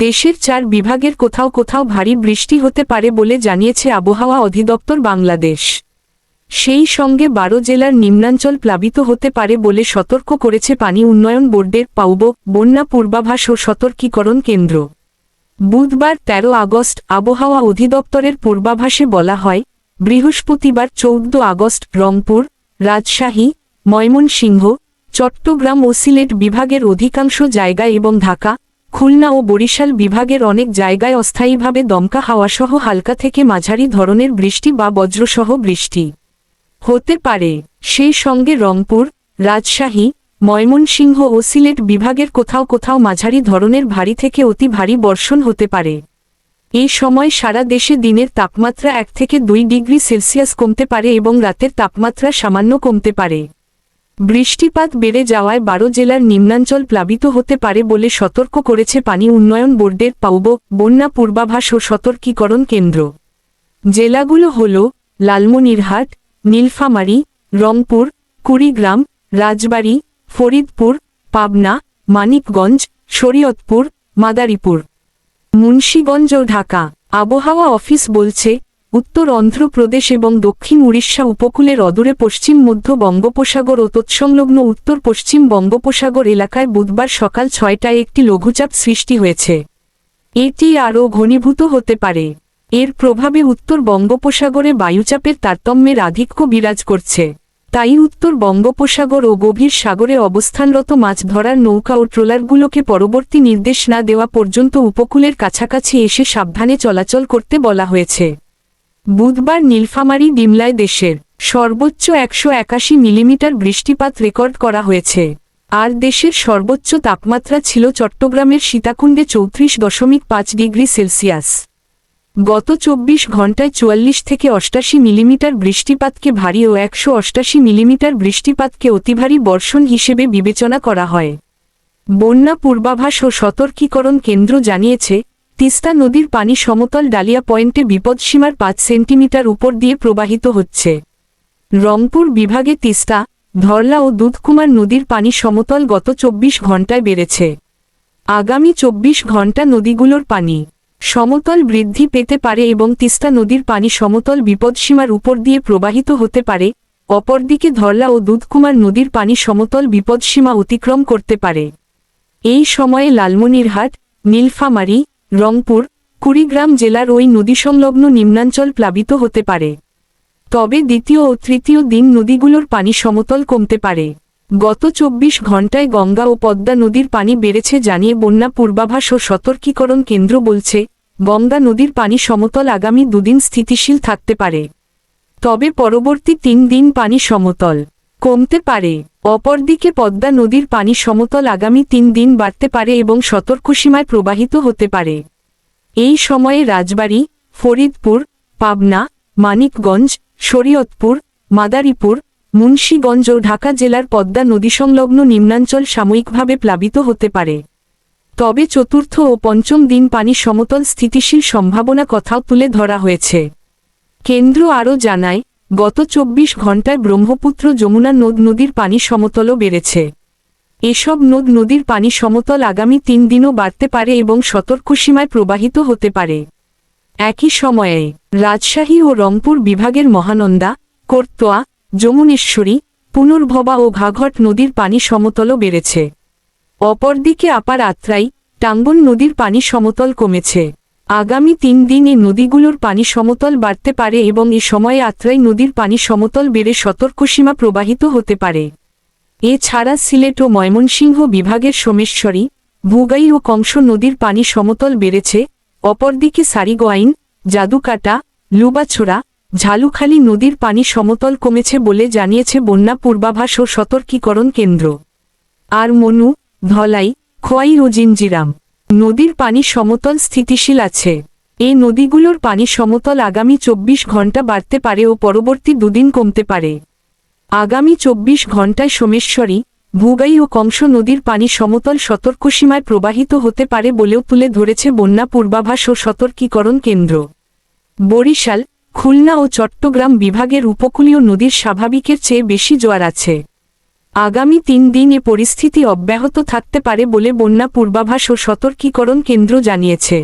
দেশের চার বিভাগের কোথাও কোথাও ভারী বৃষ্টি হতে পারে বলে জানিয়েছে আবহাওয়া অধিদপ্তর বাংলাদেশ। সেই সঙ্গে বারো জেলার নিম্নাঞ্চল প্লাবিত হতে পারে বলে সতর্ক করেছে পানি উন্নয়ন বোর্ডের পাউব, বন্যা পূর্বাভাস ও সতর্কীকরণ কেন্দ্র। বুধবার ১৩ আগস্ট আবহাওয়া অধিদপ্তরের পূর্বাভাসে বলা হয়, বৃহস্পতিবার চৌদ্দ আগস্ট রংপুর, রাজশাহী, ময়মনসিংহ, চট্টগ্রাম ও সিলেট বিভাগের অধিকাংশ জায়গায় এবং ঢাকা খুলনা ও বরিশাল বিভাগের অনেক জায়গায় অস্থায়ীভাবে দমকা হাওয়াসহ হালকা থেকে মাঝারি ধরনের বৃষ্টি বা বজ্রসহ বৃষ্টি হতে পারে। সেই সঙ্গে রংপুর, রাজশাহী, ময়মনসিংহ ও সিলেট বিভাগের কোথাও কোথাও মাঝারি ধরনের ভারী থেকে অতি ভারী বর্ষণ হতে পারে। এই সময় সারা দেশে দিনের তাপমাত্রা এক থেকে দুই ডিগ্রি সেলসিয়াস কমতে পারে এবং রাতের তাপমাত্রা সামান্য কমতে পারে। বৃষ্টিপাত বেড়ে যাওয়ায় বারো জেলার নিম্নাঞ্চল প্লাবিত হতে পারে বলে সতর্ক করেছে পানি উন্নয়ন বোর্ডের পাউব, বন্যা পূর্বাভাস ও সতর্কীকরণ কেন্দ্র। জেলাগুলো হল লালমনিরহাট, নীলফামারী, রংপুর, কুড়িগ্রাম, রাজবাড়ী, ফরিদপুর, পাবনা, মানিকগঞ্জ, শরীয়তপুর, মাদারীপুর। মুন্সীগঞ্জ ও ঢাকা। আবহাওয়া অফিস বলছে উত্তর অন্ধ্রপ্রদেশ এবং দক্ষিণ উড়িষ্যা উপকূলের অদূরে পশ্চিম মধ্য বঙ্গোপসাগর ও তৎসংলগ্ন উত্তর পশ্চিম বঙ্গোপসাগর এলাকায় বুধবার সকাল ছয়টায় একটি লঘুচাপ সৃষ্টি হয়েছে। এটি আরও ঘনীভূত হতে পারে। এর প্রভাবে উত্তর বঙ্গোপসাগরে বায়ুচাপের তারতম্যের আধিক্য বিরাজ করছে। তাই উত্তর বঙ্গোপসাগর ও গভীর সাগরে অবস্থানরত মাছ ধরার নৌকা ও ট্রলারগুলোকে পরবর্তী নির্দেশ না দেওয়া পর্যন্ত উপকূলের কাছাকাছি এসে সাবধানে চলাচল করতে বলা হয়েছে। বুধবার নীলফামারী ডিমলায় দেশের সর্বোচ্চ একশো একাশি মিলিমিটার বৃষ্টিপাত রেকর্ড করা হয়েছে। আর দেশের সর্বোচ্চ তাপমাত্রা ছিল চট্টগ্রামের সীতাকুণ্ডে চৌত্রিশ দশমিক পাঁচ ডিগ্রি সেলসিয়াস। গত চব্বিশ ঘন্টায় চুয়াল্লিশ থেকে অষ্টাশি মিলিমিটার বৃষ্টিপাতকে ভারী ও একশো অষ্টাশি মিলিমিটার বৃষ্টিপাতকে অতিভারী বর্ষণ হিসেবে বিবেচনা করা হয়। বন্যা পূর্বাভাস ও সতর্কীকরণ কেন্দ্র জানিয়েছে তিস্তা নদীর পানি সমতল ডালিয়া পয়েন্টে বিপদসীমার পাঁচ সেন্টিমিটার উপর দিয়ে প্রবাহিত হচ্ছে। রংপুর বিভাগে তিস্তা, ধরলা ও দুধকুমার নদীর পানি সমতল গত চব্বিশ ঘন্টায় বেড়েছে। আগামী চব্বিশ ঘণ্টা নদীগুলোর পানি সমতল বৃদ্ধি পেতে পারে এবং তিস্তা নদীর পানি সমতল বিপদসীমার উপর দিয়ে প্রবাহিত হতে পারে, অপরদিকে ধরলা ও দুধকুমার নদীর পানি সমতল বিপদসীমা অতিক্রম করতে পারে। এই সময়ে লালমনিরহাট, নীলফামারী রংপুর, কুড়িগ্রাম জেলার ওই নদীসংলগ্ন নিম্নাঞ্চল প্লাবিত হতে পারে। তবে দ্বিতীয় ও তৃতীয় দিন নদীগুলোর পানি সমতল কমতে পারে। গত চব্বিশ ঘন্টায় গঙ্গা ও পদ্মা নদীর পানি বেড়েছে জানিয়ে বন্যা পূর্বাভাস ও সতর্কীকরণ কেন্দ্র বলছে, গঙ্গা নদীর পানি সমতল আগামী দুদিন স্থিতিশীল থাকতে পারে। তবে পরবর্তী তিন দিন পানি সমতল। কমতে পারে। অপরদিকে পদ্মা নদীর পানি সমতল আগামী তিন দিন বাড়তে পারে এবং সতর্কসীমায় প্রবাহিত হতে পারে। এই সময়ে রাজবাড়ী, ফরিদপুর, পাবনা, মানিকগঞ্জ, শরীয়তপুর, মাদারীপুর, মুন্সীগঞ্জ ও ঢাকা জেলার পদ্মা নদীসংলগ্ন নিম্নাঞ্চল সাময়িকভাবে প্লাবিত হতে পারে। তবে চতুর্থ ও পঞ্চম দিন পানি সমতল স্থিতিশীল সম্ভাবনা কথাও তুলে ধরা হয়েছে। কেন্দ্র আরও জানায় গত চব্বিশ ঘন্টায় ব্রহ্মপুত্র যমুনা নদ নদীর পানি সমতলও বেড়েছে। এসব নদ নদীর পানি সমতল আগামী তিন দিনও বাড়তে পারে এবং সতর্ক সীমায় প্রবাহিত হতে পারে। একই সময়ে, রাজশাহী ও রংপুর বিভাগের মহানন্দা, কোর্তোয়া, যমুনেশ্বরী, পুনর্ভবা ও ঘাঘট নদীর পানি সমতলও বেড়েছে। অপরদিকে আপার আত্রাই, টাঙ্গন নদীর পানি সমতল কমেছে। আগামী তিন দিন এ নদীগুলোর পানি সমতল বাড়তে পারে এবং এ সময়ে আত্রাই নদীর পানি সমতল বেড়ে সতর্কসীমা প্রবাহিত হতে পারে। এছাড়া সিলেট ও ময়মনসিংহ বিভাগের সোমেশ্বরী, ভুগাই ও কংস নদীর পানি সমতল বেড়েছে, অপরদিকে সারিগোয়াইন, জাদুকাটা, লুবাছোড়া, ঝালুখালী নদীর পানি সমতল কমেছে বলে জানিয়েছে বন্যা পূর্বাভাস ও সতর্কীকরণ কেন্দ্র। আর মনু, ধলাই, খোয়াই ও জিঞ্জিরাম নদীর পানি সমতল স্থিতিশীল আছে। এই নদীগুলোর পানি সমতল আগামী চব্বিশ ঘণ্টা বাড়তে পারে ও পরবর্তী দুদিন কমতে পারে। আগামী চব্বিশ ঘন্টায় সোমেশ্বরী, ভুগাই ও কংস নদীর পানি সমতল সতর্কসীমায় প্রবাহিত হতে পারে বলেও তুলে ধরেছে বন্যা পূর্বাভাস ও সতর্কীকরণ কেন্দ্র। বরিশাল, খুলনা ও চট্টগ্রাম বিভাগের উপকূলীয় নদীর স্বাভাবিকের চেয়ে বেশি জোয়ার আছে। আগামী তিন দিন এ পরিস্থিতি অব্যাহত থাকতে পারে বলে বন্যা পূর্বাভাস ও সতর্কীকরণ কেন্দ্র জানিয়েছে।